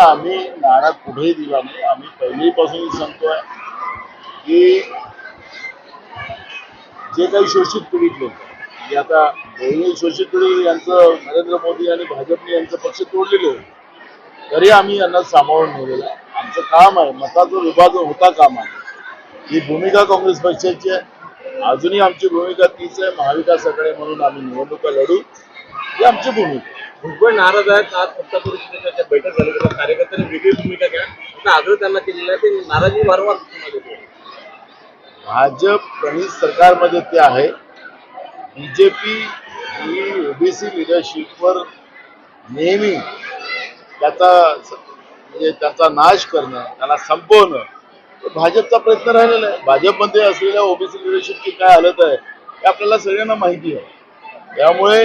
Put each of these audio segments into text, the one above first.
आम्ही नारा कुठेही दिला नाही. आम्ही पहिलीपासून सांगतोय की जे काही शोषित पीडित लोक म्हणजे आता दोन्ही शोषित पीडित यांचं नरेंद्र मोदी आणि भाजपने यांचं पक्ष तोडलेले आहे तरी आम्ही यांना सामावून नेलेलं आहे. आमचं काम आहे मताचं विभाजन होता काम आहे. ही भूमिका काँग्रेस पक्षाची आहे. अजूनही आमची भूमिका तीच आहे महाविकास आघाडी म्हणून आम्ही निवडणुका लढू. ही आमची भूमिका. भुजबळ नाराज आहेत. आज सत्ता परिषदेच्या बैठक झाली. तर कार्यकर्त्यांनी वेगळी भूमिका घ्या. आग्रह त्यांना केलेला आहे. ते नाराजी वारंवार. भाजप प्रणित सरकारमध्ये ते आहे. बीजेपी ही ओबीसी लिडरशिपवर नेहमी त्याचा म्हणजे त्याचा नाश करणं त्याला संपवणं भाजपचा प्रयत्न राहिलेला आहे. भाजपमध्ये असलेल्या ओबीसी लिडरशिपची काय हालत आहे हे आपल्याला सगळ्यांना माहिती आहे. त्यामुळे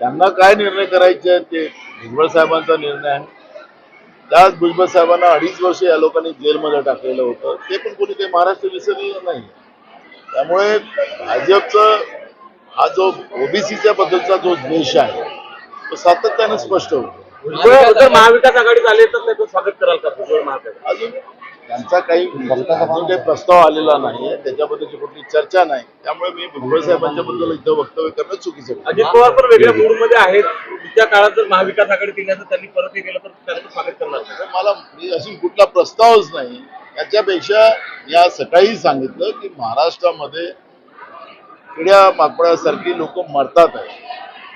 त्यांना काय निर्णय करायचे ते भुजबळ साहेबांचा निर्णय आहे. त्याच भुजबळ साहेबांना अडीच वर्ष या लोकांनी जेलमध्ये टाकलेलं होतं. ते पण कोणी काही महाराष्ट्र विसरलेलं नाही. त्यामुळे भाजपचं हा जो ओबीसीच्या बद्दलचा जो द्वेष आहे तो सातत्याने स्पष्ट होतो. महाविकास आघाडीत आले तर स्वागत कराल का? भुजबळ महाविकास अजून त्यांचा काही अजून काही प्रस्ताव आलेला नाही त्याच्याबद्दलची कुठली चर्चा नाही. त्यामुळे मी भुजबळ साहेबांच्या बद्दल इथं वक्तव्य करणं चुकीचं आहे. अजित पवार पण वेगळ्या मूडमध्ये आहेत. पुढच्या काळात जर महाविकास आघाडीत येण्याचं त्यांनी परत हे केलं तर त्यांचं स्वागत करणार नाही. तर मला मी अशी कुठला प्रस्तावच नाही. याच्यापेक्षा या सकाळी सांगितलं की महाराष्ट्रामध्ये किड्या माकडासारखी लोक मरतात आहे.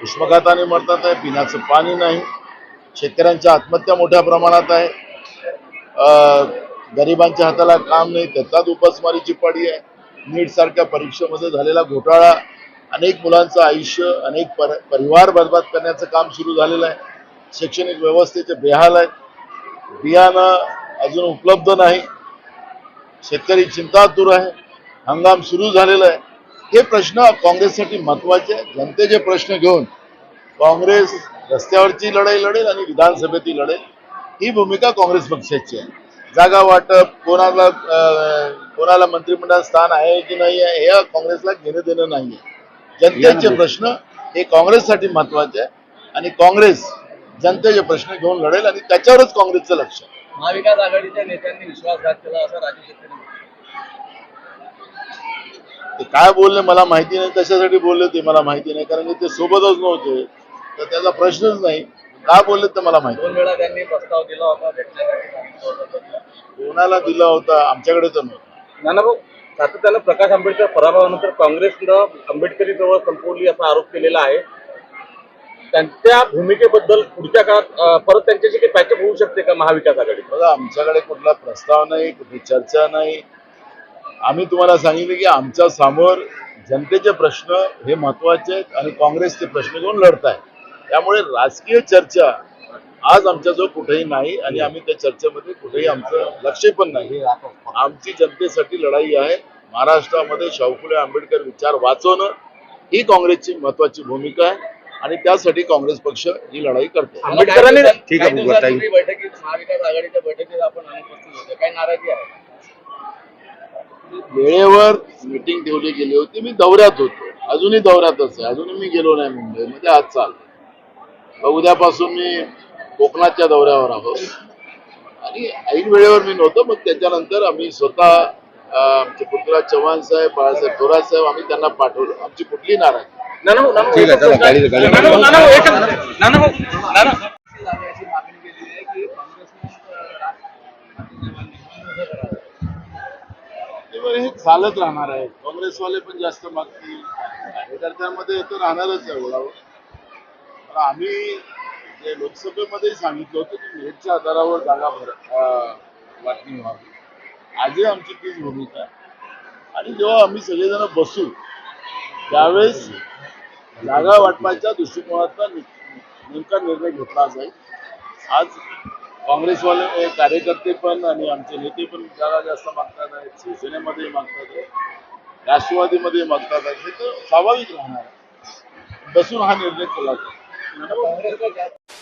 उष्मघाताने मरतात आहे पिण्याचं पाणी नाही. शेतकऱ्यांच्या आत्महत्या मोठ्या प्रमाणात आहे. अं, गरिबांच्या हाताला काम नाही त्याचाच उपासमारीची पाडी आहे. नीट सारख्या परीक्षेमध्ये झालेला घोटाळा अनेक मुलांचं आयुष्य अनेक पर परिवार बर्बाद करण्याचं काम सुरू झालेलं आहे. शैक्षणिक व्यवस्थेचे बेहाल आहेत बियाणं अजून उपलब्ध नाही. शेतकरी चिंतातूर आहे. हंगाम सुरू झालेला आहे. हे प्रश्न काँग्रेससाठी महत्त्वाचे आहे. जनतेचे प्रश्न घेऊन काँग्रेस रस्त्यावरची लढाई लढेल आणि विधानसभेतही लढेल. ही भूमिका काँग्रेस पक्षाची आहे. जागा वाटप कोणाला कोणाला मंत्रिमंडळात स्थान आहे की नाही आहे हे काँग्रेसला घेणं देणं नाही आहे जनतेचे प्रश्न हे काँग्रेससाठी महत्त्वाचे आहे आणि काँग्रेस जनतेचे प्रश्न घेऊन लढेल आणि त्याच्यावरच काँग्रेसचं लक्ष आहे. महाविकास आघाडीच्या नेत्यांनी विश्वासघात केला असं राजू शेट्टी ते काय बोलले मला माहिती नाही कशासाठी बोलले ते मला माहिती नाही कारण की ते सोबतच नव्हते. तर त्याचा प्रश्नच नाही. काय बोलले ते मला माहिती दोन वेळा त्यांनी प्रस्ताव दिला होता भेटण्यासाठी सांगितलं होतं नाही. कोणाला दिला होता? आमच्याकडे तर सातत्यानं प्रकाश आंबेडकर पराभवानंतर काँग्रेसनं आंबेडकरी जवळ संपवली असा आरोप केलेला आहे. त्यांच्या भूमिकेबद्दल पुढच्या काळात परत त्यांच्याशी काही पॅचअप होऊ शकते का महाविकास आघाडी? बघा आमच्याकडे कुठला प्रस्ताव नाही कुठली चर्चा नाही. आम्ही तुम्हाला सांगितलं की आमच्यासमोर जनतेचे प्रश्न हे महत्त्वाचे आहेत आणि काँग्रेसचे प्रश्न घेऊन लढत आहे त्यामुळे राजकीय चर्चा आज आमच्याजवळ कुठेही नाही आणि आम्ही त्या चर्चेमध्ये कुठेही आमचं लक्ष पण नाही. आमची जनतेसाठी लढाई आहे. महाराष्ट्रामध्ये शाहू फुले आंबेडकर विचार वाचवणं ही काँग्रेसची महत्वाची भूमिका आहे आणि त्यासाठी काँग्रेस पक्ष ही लढाई करते. आंबेडकरांनी ठीक आहे. बैठकीत महाविकास आघाडीच्या बैठकीत आपण अनुपस्थित होते. काही नाराजी आहे? वेळेवर मीटिंग ठेवली गेली होती. मी दौऱ्यात होतो. अजूनही दौऱ्यातच आहे. अजूनही मी गेलो नाही मुंबईमध्ये. आज चाललो मग उद्यापासून मी कोकणाच्या दौऱ्यावर आहोत. आणि ऐन वेळेवर मी नव्हतो मग त्याच्यानंतर आम्ही स्वतः आमचे पृथ्वीराज चव्हाण साहेब बाळासाहेब थोरात साहेब आम्ही त्यांना पाठवलं. आमची कुठली नाराज. हे चालत राहणार आहे. काँग्रेसवाले पण जास्त मागतील. कार्यकर्त्यांमध्ये तर राहणारच आहे आम्ही ते लोकसभेमध्ये सांगितलं होतं की मेटच्या आधारावर जागा भर वाटणी व्हावी. आजही आमची तीच भूमिका आहे. आणि जेव्हा आम्ही सगळेजण बसू त्यावेळेस जागा वाटपाच्या दृष्टिकोनातून नेमका निर्णय घेतला जाईल. आज काँग्रेसवाले कार्यकर्ते पण आणि आमचे नेते पण जागा जास्त मागतात आहेत. शिवसेनेमध्ये मागतात आहेत. राष्ट्रवादीमध्ये मागतात आहेत. हे तर स्वाभाविक राहणार बसून हा निर्णय केला जाईल. Nó còn.